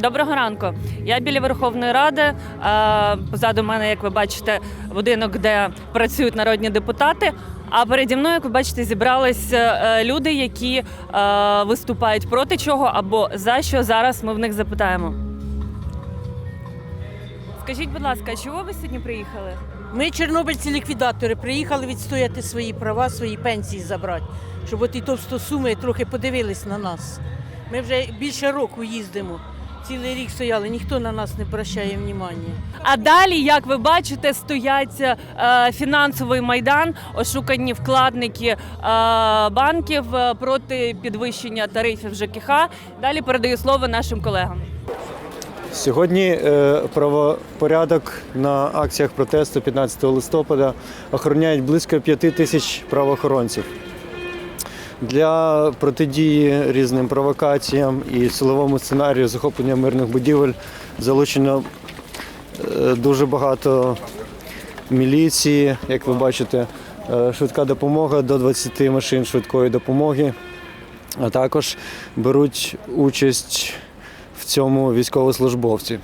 Доброго ранку. Я біля Верховної Ради. Е, Позаду мене, як ви бачите, будинок, де працюють народні депутати. А переді мною, як ви бачите, зібрались е, люди, які е, виступають проти чого або за що. Зараз ми в них запитаємо. Скажіть, будь ласка, чого ви сьогодні приїхали? Ми, чорнобильці-ліквідатори, приїхали відстояти свої права, свої пенсії забрати, щоб от і товстосуми трохи подивились на нас. Ми вже більше року їздимо. Цілий рік стояли, ніхто на нас не обращає внимання. А далі, як ви бачите, стоять е, фінансовий майдан, ошукані вкладники е, банків е, проти підвищення тарифів ЖКХ. Далі передаю слово нашим колегам. Сьогодні е, правопорядок на акціях протесту 15 листопада охороняють близько 5 тисяч правоохоронців. Для протидії різним провокаціям і силовому сценарію захоплення мирних будівель залучено е, дуже багато міліції, як ви бачите, е, швидка допомога до 20 машин швидкої допомоги, а також беруть участь в цьому військовослужбовці.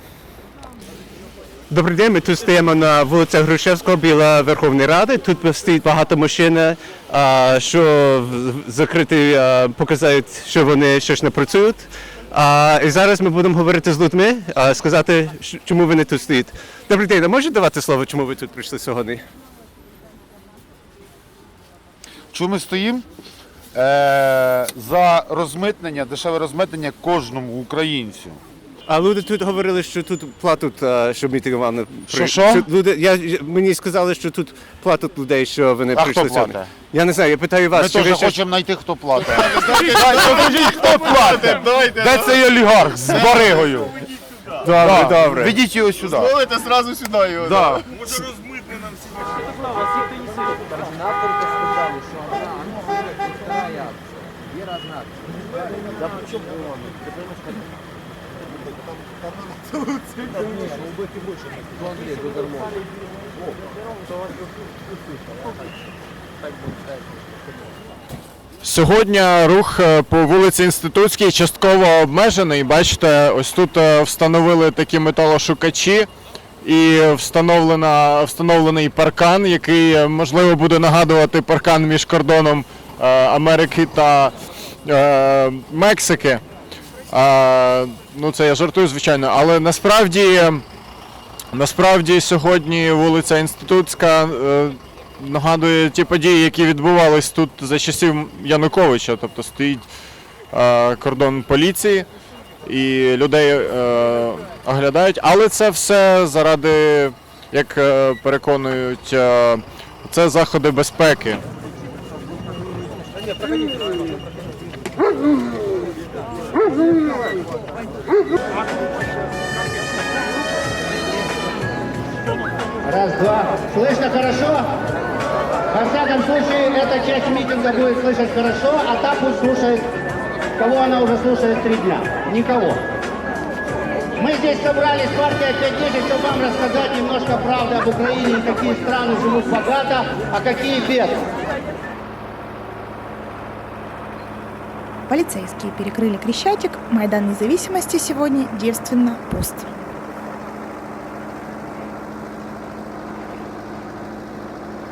Добрий день, ми тут стоїмо на вулиці Грушевського біля Верховної Ради. Тут стоїть багато машин, що закриті, а, показують, що вони щось не працюють. А, і зараз ми будемо говорити з людьми, а, сказати, чому вони тут стоять. Добрий день, а можете давати слово, чому ви тут прийшли сьогодні? Чому ми стоїмо? Е, за розмитнення, дешеве розмитнення кожному українцю. А люди тут говорили, що тут платять, а, щоб мітингували. Що, що? Люди, я, мені сказали, що тут платять людей, що вони А прийшли хто сьогодні. платить? Я не знаю, я питаю вас, Ми чи ви теж хочемо знайти, хто платить. Покажіть, хто платить. Де цей олігарх з баригою? Добре, добре. Ведіть його сюди. Ловите сразу сюди його. Да. Сьогодні рух е, по вулиці Інститутській частково обмежений. Бачите, ось тут е, встановили такі металошукачі і встановлена, встановлений паркан, який е, можливо буде нагадувати паркан між кордоном Америки та е, Мексики. Е, ну це я жартую, звичайно, але насправді. Насправді сьогодні вулиця Інститутська е, нагадує ті події, які відбувались тут за часів Януковича. Тобто стоїть е, кордон поліції і людей е, оглядають. Але це все заради, як е, переконують, е, це заходи безпеки. Раз, два. Слышно хорошо? Во всяком случае, эта часть митинга будет слышать хорошо, а та пусть слушает, кого она уже слушает три дня. Никого. Мы здесь собрались, партия 510, чтобы вам рассказать немножко правды об Украине какие страны живут богато, а какие бедно. Полицейские перекрыли Крещатик. Майдан независимости сегодня девственно пуст.